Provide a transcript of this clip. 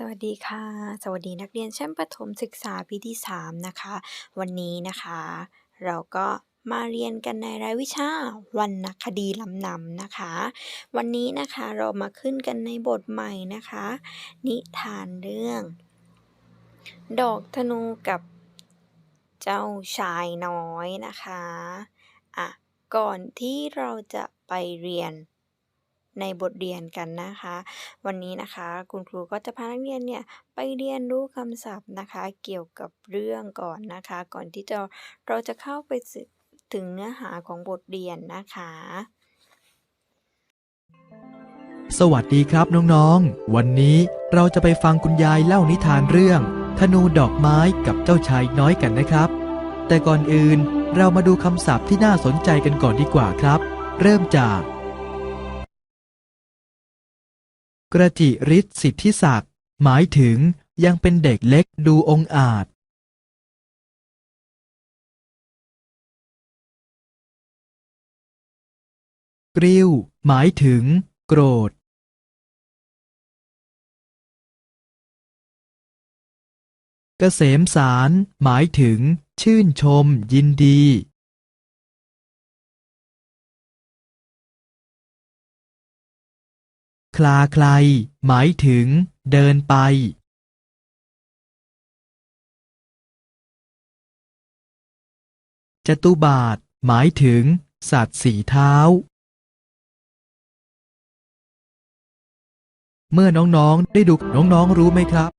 สวัสดีค่ะ สวัสดีนักเรียนชั้นประถมศึกษาปีที่ 3 นะคะ วันนี้นะคะ เราก็มาเรียนกันในรายวิชาวรรณคดีลำนำนะคะ วันนี้นะคะเรามาขึ้นกันในบทใหม่นะคะ นิทานเรื่อง ดอกธนูกับเจ้าชายน้อยนะคะ อะ ก่อนที่เราจะไปเรียน ในบทเรียนกันนะคะ วันนี้นะคะคุณครูก็จะพานักเรียนเนี่ยไปเรียนรู้คำศัพท์นะคะ เกี่ยวกับเรื่องก่อนนะคะ ก่อนที่จะเราจะเข้าไปสึถึงเนื้อหาของบทเรียนนะคะ สวัสดีครับน้องๆ วันนี้เราจะไปฟังคุณยายเล่านิทานเรื่อง ธนูดอกไม้กับเจ้าชายน้อยกันนะครับ แต่ก่อนอื่นเรามาดูคำศัพท์ที่น่าสนใจกันก่อนดีกว่าครับ เริ่มจาก กระจิริศสิทธิศักดิ์หมายถึงยังเป็นเด็กเล็กดูองอาจ กริ้ว หมายถึง โกรธ เกษมสาร หมายถึง ชื่นชม ยินดี คลาใครหมายถึง เดินไป จตุบาท หมายถึง สัตว์สีเท้า เมื่อน้องๆ ได้ดูน้องๆ รู้ไหมครับ